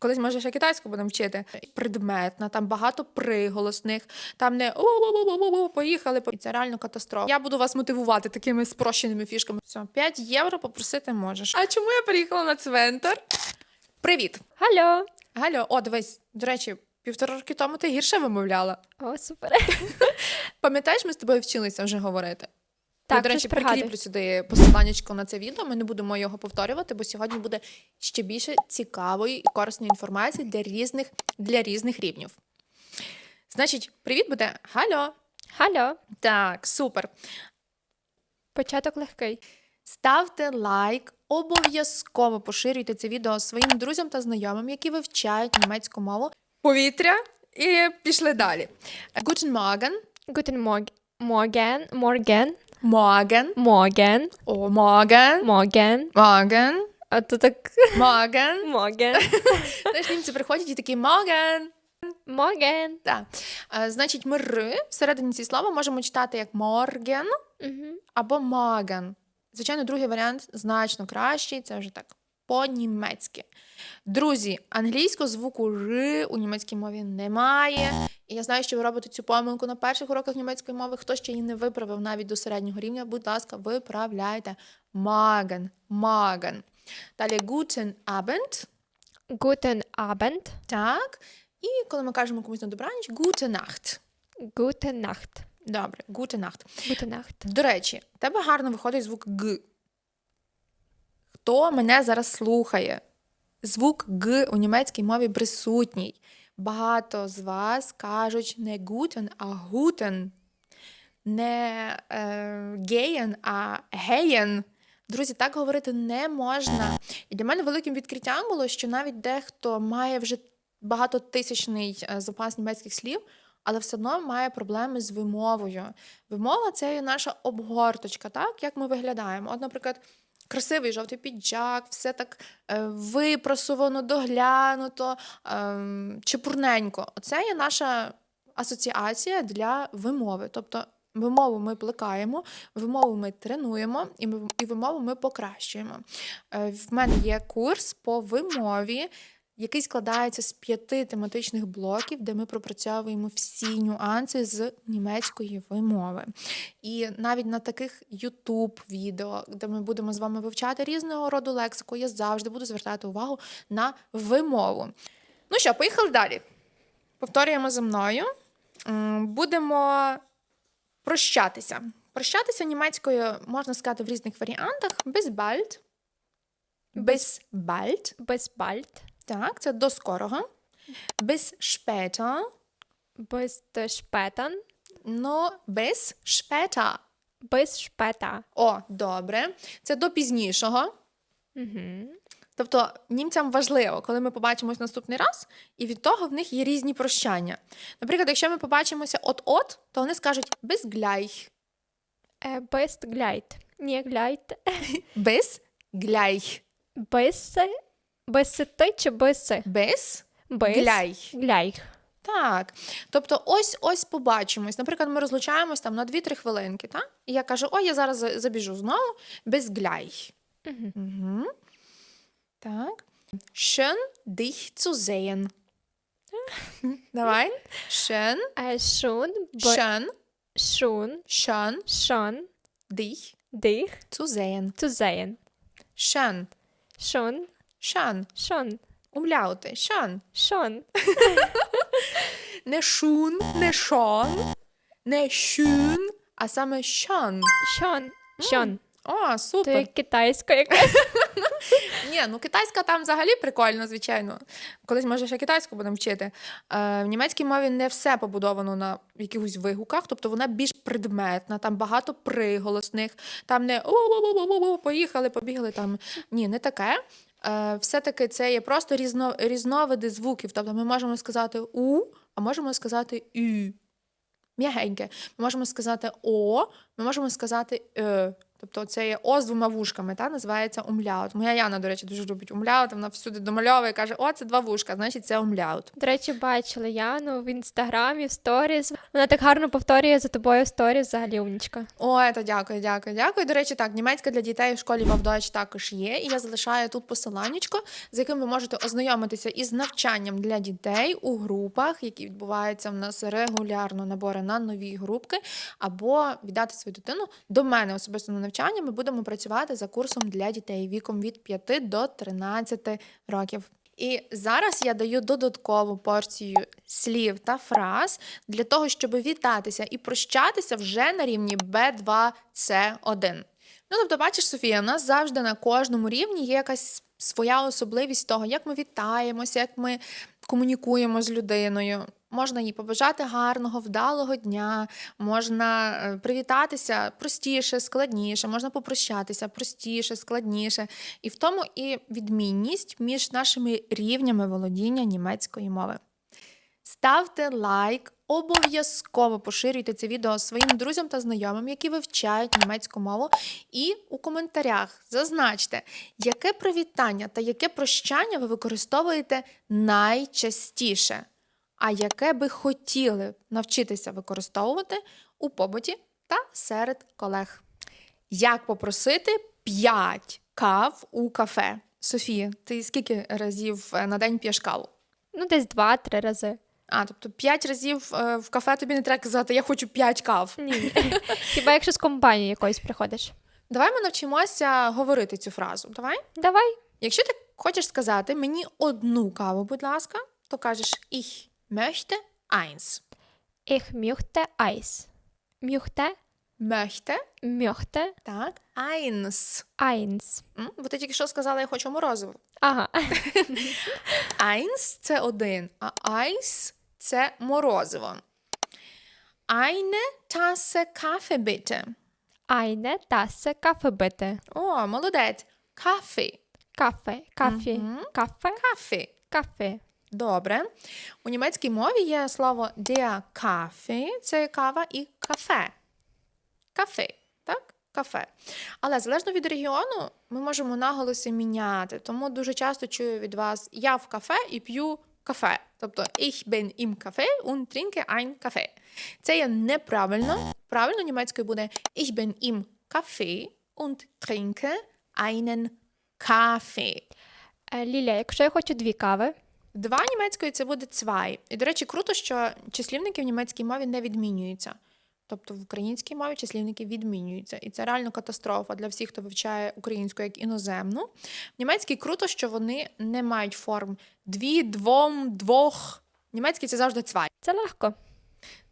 Колись може ще китайську будемо вчити. Предметна, там багато приголосних, там не поїхали. І Це реально катастрофа. Я буду вас мотивувати такими спрощеними фішками. Все, 5 євро попросити можеш. А чому я приїхала на цвинтар? Привіт! Алло. Галю, о, дивись, до речі, півтора роки тому ти гірше вимовляла. О, супер. Пам'ятаєш, ми з тобою вчилися вже говорити? Я, Так, до речі, прикріплю сюди посиланнячко на це відео. Ми не будемо його повторювати, бо сьогодні буде ще більше цікавої і корисної інформації для різних, для різних рівнів. Значить, привіт буде Галю. Алло. Так, супер. Початок легкий. Ставте лайк, обов'язково поширюйте це відео своїм друзям та знайомим, які вивчають німецьку мову. Повітря і пішли далі. Guten Morgen. Guten Morgen. Morgen. Morgen. Morgen. Morgen. О, Morgen. Morgen. Morgen. А то так. Morgen. Morgen. Знаєш, німці приходять і такі Morgen. Morgen. Так. А, Значить, ми р всередині ці слова можемо читати як Morgen або Morgen. Звичайно, другий варіант значно кращий, це вже так по-німецьки. Друзі, англійського звуку Р у німецькій мові немає. І я знаю, що ви робите цю помилку на перших уроках німецької мови. Хто ще її не виправив навіть до середнього рівня, будь ласка, виправляйте. Morgen. Morgen. Далі Guten Abend. Guten Abend. Так. І коли ми кажемо комусь на добраніч, Gute Nacht. Gute Nacht. Добре, Gute Nacht. Gute Nacht. До речі, тебе гарно виходить звук Г. Хто мене зараз слухає? Звук Г у німецькій мові присутній. Багато з вас кажуть не guten, а guten. Не е, gehen, а gehen. Друзі, так говорити не можна. І для мене великим відкриттям було, що навіть дехто має вже багатотисячний е, запас німецьких слів, але все одно має проблеми з вимовою. Вимова це наша обгорточка, так як ми виглядаємо. От, наприклад, красивий жовтий піджак, все так е, випросувано, доглянуто, е, чепурненько. Оце є наша асоціація для вимови. Тобто вимову ми плекаємо, вимову ми тренуємо і, і вимову ми покращуємо. Е, в мене є курс по вимові який складається з п'яти тематичних блоків, де ми пропрацьовуємо всі нюанси з німецької вимови. І навіть на таких youtube відео, де ми будемо з вами вивчати різного роду лексику, я завжди буду звертати увагу на вимову. Ну що, поїхали далі. Повторюємо за мною. Будемо прощатися. Прощатися німецькою можна сказати в різних варіантах: без bald, без bald, Bis bald. Так, це до скорого. Bis später, Bis später. но без später. Bis später. О, добре. Це до пізнішого. Угу. Тобто німцям важливо, коли ми побачимось наступний раз, і від того в них є різні прощання. Наприклад, якщо ми побачимося от-от, то вони скажуть без gleich. Äh, bis gleich. Не gleich. Без gleich. Bis. Bis ти чи? Без Bis. gleich. Gleich. Так. Тобто, ось ось побачимось. Наприклад, ми розлучаємось там на 2-3 хвилинки, так? І я кажу: ой, я зараз забіжу знову без gleich. Угу. Угу. Так. Schön dich zu sehen. Давай. Schön. Bi- schön, schon. schön Schon. dich Dich zu sehen. zu sehen. Schön, Schon. Schön. Schon. Умляути. Schön. Schon. Не шун, не шон, не schön, а саме schön. Schon. Schon. О, То супер. як китайська якась. Ні, ну китайська там взагалі прикольно, звичайно. Колись може ще китайську будемо вчити. Е, в німецькій мові не все побудовано на якихось вигуках, тобто вона більш предметна, там багато приголосних, там не «у-у-у-у-у-у», поїхали, побігли там. Ні, не таке. Е, все-таки це є просто різно, різновиди звуків. Тобто ми можемо сказати у, а можемо сказати ю. М'ягеньке. Ми можемо сказати о, ми можемо сказати е. Тобто це є О з двома вушками, та називається умляут. Моя Яна, до речі, дуже любить умляут. Вона всюди домальовує, каже: о, це два вушка, значить це умляут. До речі, бачила Яну в інстаграмі, в сторіс. Вона так гарно повторює за тобою сторіс, взагалі умнічка. Ой, то дякую, дякую, дякую. До речі, так, німецька для дітей в школі Вавдоч також є. І я залишаю тут посиланнячко, з яким ви можете ознайомитися із навчанням для дітей у групах, які відбуваються в нас регулярно набори на нові групки, або віддати свою дитину до мене особисто на навчання. Ми будемо працювати за курсом для дітей віком від 5 до 13 років. І зараз я даю додаткову порцію слів та фраз для того, щоб вітатися і прощатися вже на рівні B2C1. Ну, тобто, бачиш, Софія, у нас завжди на кожному рівні є якась своя особливість того, як ми вітаємося, як ми комунікуємо з людиною. Можна їй побажати гарного, вдалого дня, можна е, привітатися простіше, складніше, можна попрощатися простіше, складніше. І в тому і відмінність між нашими рівнями володіння німецької мови. Ставте лайк, обов'язково поширюйте це відео своїм друзям та знайомим, які вивчають німецьку мову. І у коментарях зазначте, яке привітання та яке прощання ви використовуєте найчастіше, а яке би хотіли навчитися використовувати у побуті та серед колег. Як попросити 5 кав у кафе? Софія, ти скільки разів е, на день п'єш каву? Ну, десь два-три рази. А, тобто 5 разів е, в кафе тобі не треба казати, я хочу 5 кав. Ні. Хіба якщо з компанією якоюсь приходиш? Давай ми навчимося говорити цю фразу. Давай. Давай. Якщо ти хочеш сказати мені одну каву, будь ласка, то кажеш ich möchte eins. Ich möchte Eis. Möchte, Möchte, möchte так, eins. eins. М, Бо ти тільки що сказала, я хочу морозиво. Ага. Eins – це один, а eins – це морозиво. Eine Tasse Kaffee bitte. Eine Tasse Kaffee bitte. О, молодець. Kaffee. Kaffee, Kaffee. Kaffee. Kaffee. Добре. У німецькій мові є слово der Kaffee – це кава і кафе. Кафе, так? Кафе. Але залежно від регіону ми можемо наголоси міняти. Тому дуже часто чую від вас я в кафе і п'ю кафе. Тобто ich bin im Café und trinke ein Kaffee. Це є неправильно. Правильно німецькою буде ich bin im Café und trinke einen Kaffee. Е, Ліля, якщо я хочу дві кави, Два німецької це буде цвай. І, до речі, круто, що числівники в німецькій мові не відмінюються. Тобто в українській мові числівники відмінюються. І це реально катастрофа для всіх, хто вивчає українську як іноземну. В німецькій круто, що вони не мають форм дві, двом, двох. Німецький це завжди цвай. це легко.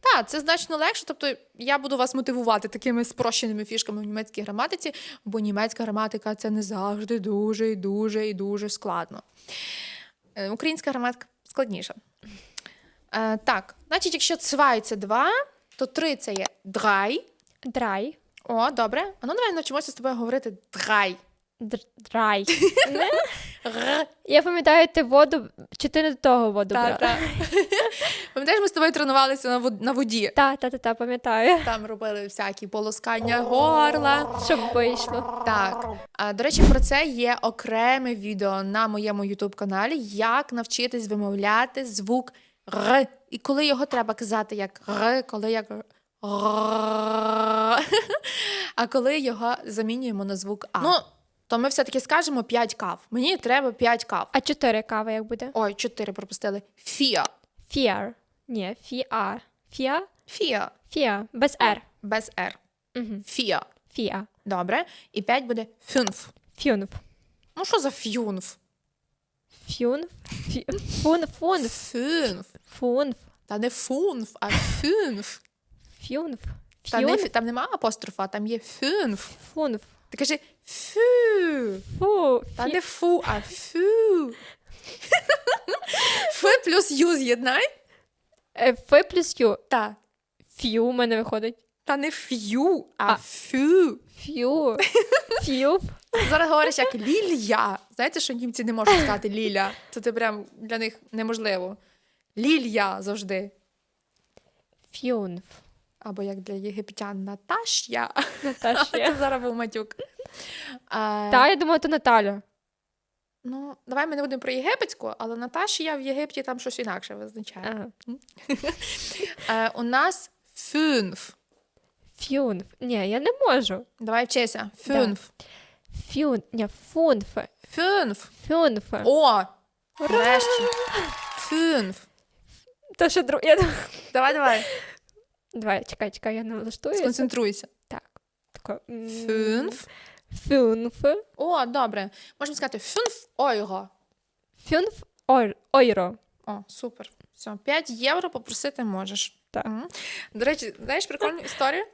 Так, це значно легше. Тобто я буду вас мотивувати такими спрощеними фішками в німецькій граматиці, бо німецька граматика це не завжди дуже і дуже і дуже складно. Е, Українська граматика складніша. Е, так, значить, якщо цвай це два, то три це є драй. Драй. О, добре. А ну давай навчимося з тобою говорити драй. Драй. Я пам'ятаю, ти воду, чи ти не до того воду Та, брала? та. Пам'ятаєш, ми з тобою тренувалися на вод- на воді. Та, та, та, та, пам'ятаю. Там робили всякі полоскання горла. Щоб вийшло. Так, а, до речі, про це є окреме відео на моєму youtube каналі як навчитись вимовляти звук Р. І коли його треба казати як Р, коли як Р. А коли його замінюємо на звук А. Ну, то ми все-таки скажемо 5 кав. Мені треба 5 кав. А чотири кави як буде? Ой, 4 пропустили. Фіа. Фіар. Ні, фіа. Фіа? Фіа. Фіа. Без Р. Без Р. Угу. Фіа. Фіа. Добре. І 5 буде фюнф. Фюнф. Ну, що за фюнф? Фюнф. Фі- Фун, фунф. Фюнф. Фунф. Та не фунф, а фюнф. Фюнф. Та не, Фюнф. фі- там нема апострофа, там є фюнф. Фунф. Ти кажи фю. Фу. Та не фу, а фю. Ф плюс ю з'єднай. Е, Ф плюс Ю. Та. Фю у мене виходить. Та не ф'ю, а, А. фю. Фю. Фю. Зараз говориш як лілія. Знаєте, що німці не можуть сказати ліля. Це ти прям для них неможливо. Лілія завжди. Фюнф. Або як для єгиптян Наташя. Наташа. Це зараз був матюк. Е, Та, я думаю, то Наталя. Ну, давай ми не будемо про єгипетську, але Наташія в Єгипті там щось інакше визначає. Ага. Е, у нас фюнф. Фюнф. Ні, я не можу. Давай вчися. Фюнф. Фюн. Ні, фунф. Фюнф. Фюнф. О! Нарешті. Фюнф. То що друг. Давай, давай. Давай, чекай, чекай, я налаштуюся. Сконцентруйся. Так. Тако. Фюнф. Фюнф. О, добре. Можемо сказати фюнф ойго. Фюнф ойро. О, супер. Все, 5 євро попросити можеш. Так. Угу. До речі, знаєш прикольну історію?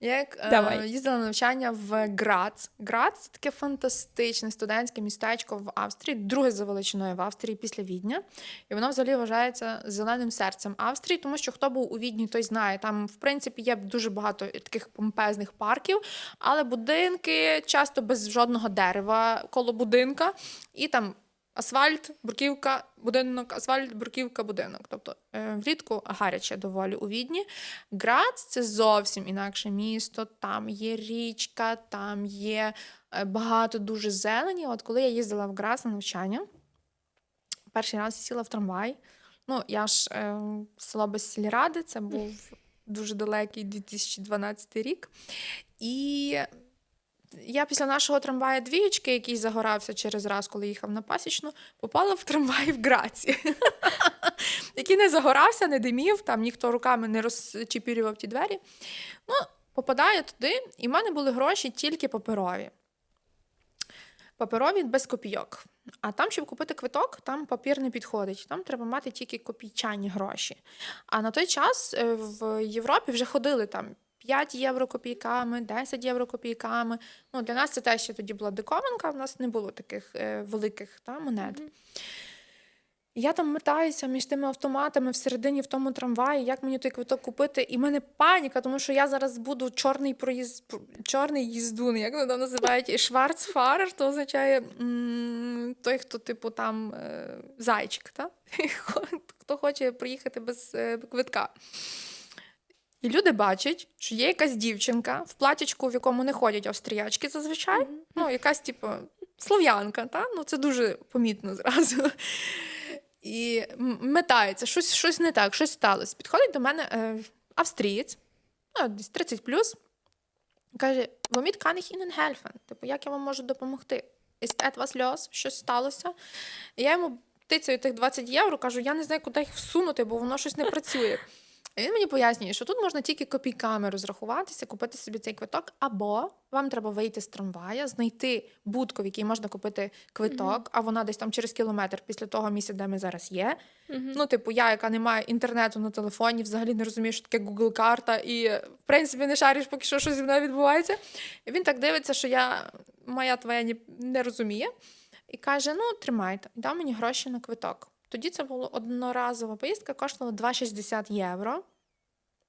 Я Як е, їздила на навчання в Грац. Грац це таке фантастичне студентське містечко в Австрії, друге за величиною в Австрії після Відня. І воно взагалі вважається зеленим серцем Австрії, тому що хто був у Відні, той знає. Там, в принципі, є дуже багато таких помпезних парків, але будинки часто без жодного дерева коло будинка. І там асфальт, бурківка, будинок, асфальт, бурківка, будинок. Тобто е, влітку гаряче доволі у Відні. Грац це зовсім інакше місто. Там є річка, там є е, багато дуже зелені. От коли я їздила в Грац на навчання, перший раз сіла в трамвай. Ну, я ж е, село без сільради, це був дуже далекий 2012 рік. І я після нашого трамвая двієчки, який загорався через раз, коли їхав на пасічну, попала в трамвай в Граці, який не загорався, не димів, там ніхто руками не розчепірював ті двері. Ну, попадаю туди, і в мене були гроші тільки паперові. Паперові без копійок. А там, щоб купити квиток, там папір не підходить. Там треба мати тільки копійчані гроші. А на той час е, в Європі вже ходили там 5 євро копійками, 10 євро копійками. Ну, для нас це теж ще тоді була диковинка, в нас не було таких е, великих та, монет. Я там метаюся між тими автоматами всередині в тому трамваї, як мені той квиток купити, і в мене паніка, тому що я зараз буду чорний проїзд, чорний їздун, як вони там називають, і шварцфарер, то означає м, той, хто, типу, там е, зайчик, та? хто хоче приїхати без е, квитка. І люди бачать, що є якась дівчинка в платячку, в якому не ходять австріячки зазвичай. Ну, якась, типу, слов'янка, та? ну це дуже помітно зразу. І метається, щось, щось не так, щось сталося. Підходить до мене е, австрієць, ну, десь 30 плюс, каже: Воміт Ihnen helfen? Типу, як я вам можу допомогти? Ist etwas los? Щось сталося. І я йому тицяю тих 20 євро, кажу, я не знаю, куди їх всунути, бо воно щось не працює. І він мені пояснює, що тут можна тільки копійками розрахуватися, купити собі цей квиток, або вам треба вийти з трамвая, знайти будку, в якій можна купити квиток, а вона десь там через кілометр після того місця, де ми зараз є. Ну, типу, я, яка не має інтернету на телефоні, взагалі не розумію, що таке Google карта, і в принципі не шариш, поки що щось зі мною відбувається. І він так дивиться, що я моя твоя не розуміє, і каже: Ну, тримайте, і дав мені гроші на квиток. Тоді це була одноразова поїздка, коштувала 2,60 євро.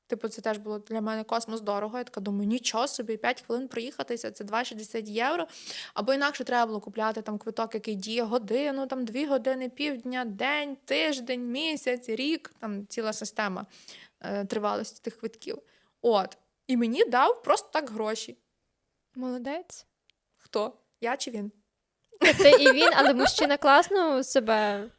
Типу, це теж було для мене космос дорого. Я така думаю, нічого собі, 5 хвилин проїхатися, це 2,60 євро. Або інакше треба було купляти там квиток, який діє годину, там 2 години, півдня, день, тиждень, місяць, рік, там ціла система е, тривалості тих квитків. От. І мені дав просто так гроші. Молодець. Хто? Я чи він? Це і він, але мужчина класно себе.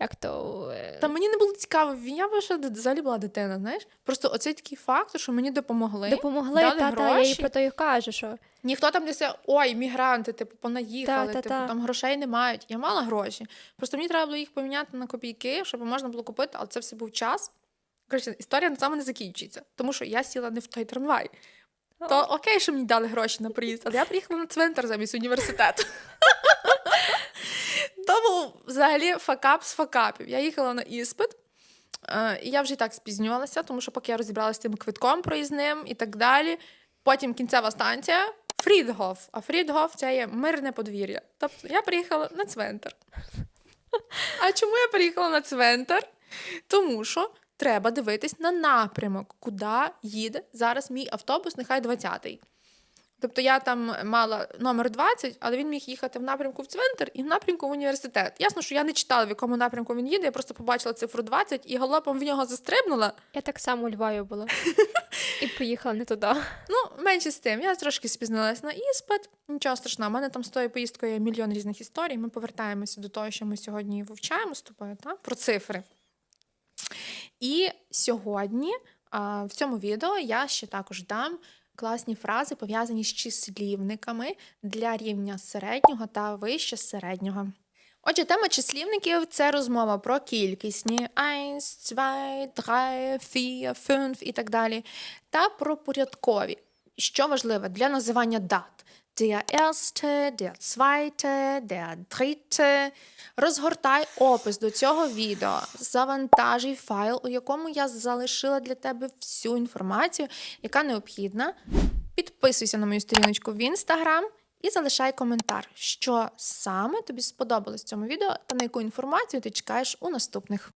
Як то. е, Та мені не було цікаво, я ще взагалі була дитина, знаєш? Просто оцей такий факт, що мені допомогли. Допомогли, дали та, та, я їй про то і кажу, що Ніхто там не сказав, ой, мігранти, типу, понаїхали, Та, та, типу, та. там грошей не мають. Я мала гроші. Просто мені треба було їх поміняти на копійки, щоб можна було купити, але це все був час. Коротше, історія на цьому не закінчується, тому що я сіла не в той трамвай. То окей, що мені дали гроші на приїзд, але я приїхала на цвинтар замість університету. Був взагалі факап з факапів. Я їхала на іспит, е, і я вже і так спізнювалася, тому що поки я розібралася з тим квитком проїзним і так далі. Потім кінцева станція Фрідгоф. А Фрідгоф це є мирне подвір'я. Тобто я приїхала на цвинтар. А чому я приїхала на цвинтар? Тому що треба дивитись на напрямок, куди їде зараз мій автобус, нехай 20-й. Тобто я там мала номер 20, але він міг їхати в напрямку в цвинтар і в напрямку в університет. Ясно, що я не читала, в якому напрямку він їде, я просто побачила цифру 20 і галопом в нього застрибнула. Я так само у Львові була. І поїхала не туди. Ну, менше з тим, я трошки спізнилась на іспит. Нічого страшного, у мене там з тою поїздкою є мільйон різних історій. Ми повертаємося до того, що ми сьогодні вивчаємо з тобою, та? про цифри. І сьогодні а, в цьому відео я ще також дам класні фрази, пов'язані з числівниками для рівня середнього та вище середнього. Отже, тема числівників це розмова про кількісні 1, 2, 3, 4, 5 і так далі, та про порядкові, що важливе для називання дат. Der erste, der zweite, der dritte. Розгортай опис до цього відео, завантажуй файл, у якому я залишила для тебе всю інформацію, яка необхідна. Підписуйся на мою сторіночку в інстаграм і залишай коментар, що саме тобі сподобалось в цьому відео та на яку інформацію ти чекаєш у наступних.